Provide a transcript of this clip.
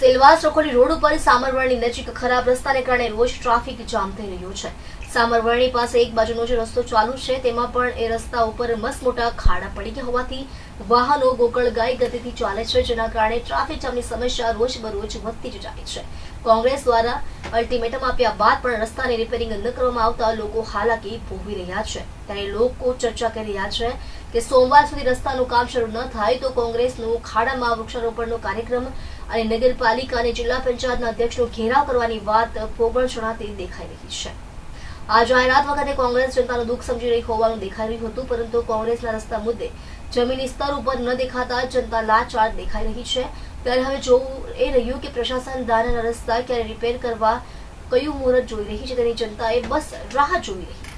Silvassa રખોલી road ઉપર સામરવર્ણી નજીક ખરાબ રસ્તાને કારણે રોજ ટ્રાફિક જામ થઈ રહ્યો છે. સામરવર્ણી પાસે એક બાજુનો જે રસ્તો ચાલુ છે, તેમાં પણ એ રસ્તા ઉપર મસ્ત મોટા ખાડા પડી ગયા હોવાથી વાહનો ગોકળગાય ગતિથી ચાલે છે, જેના કારણે ટ્રાફિક જામની સમસ્યા રોજ બરોજ વધતી જ જાય છે. કોંગ્રેસ દ્વારા અલ્ટિમેટમ આપ્યા બાદ પણ રસ્તાને રિપેરિંગ ન કરવામાં આવતા લોકો હાલાકી ભોગવી રહ્યા છે. ત્યારે લોકો ચર્ચા કરી રહ્યા છે કે સોમવાર સુધી રસ્તાનું કામ શરૂ ન થાય તો કોંગ્રેસનું ખાડામાં વૃક્ષારોપણનો કાર્યક્રમ અને નગરપાલિકા અને જિલ્લા પંચાયતના અધ્યક્ષનો ઘેરાવ કરવાની વાત પોગળ જણાતી દેખાઈ રહી છે. આ જાહેરાત વખતે કોંગ્રેસ જનતાનું દુઃખ સમજી રહી હોવાનું દેખાઈ રહ્યું હતું, પરંતુ કોંગ્રેસના રસ્તા મુદ્દે જમીની સ્તર ઉપર ન દેખાતા જનતા લાચાર દેખાઈ રહી છે. ત્યારે હવે જોવું એ રહ્યું કે પ્રશાસન દાનાના રસ્તા ક્યારે રિપેર કરવા કયું મુહૂર્ત જોઈ રહી છે તેની જનતાએ બસ રાહ જોઈ રહી છે.